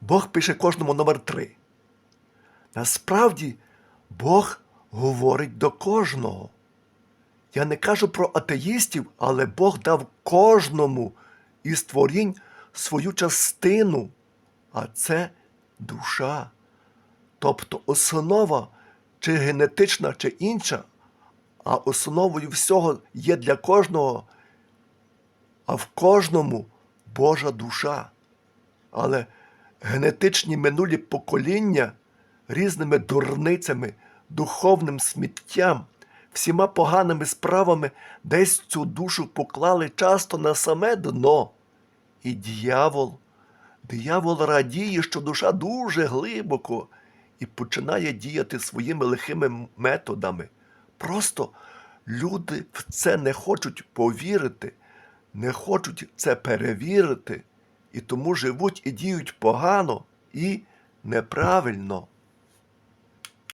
Бог пише кожному номер три. Насправді, Бог говорить до кожного. Я не кажу про атеїстів, але Бог дав кожному із творінь свою частину, а це душа. Тобто основа, чи генетична, чи інша, а основою всього є для кожного, а в кожному Божа душа. Але генетичні минулі покоління різними дурницями, духовним сміттям, всіма поганими справами десь цю душу поклали часто на саме дно. І дьявол, диявол радіє, що душа дуже глибоко і починає діяти своїми лихими методами. Просто люди в це не хочуть повірити, не хочуть це перевірити, і тому живуть і діють погано і неправильно.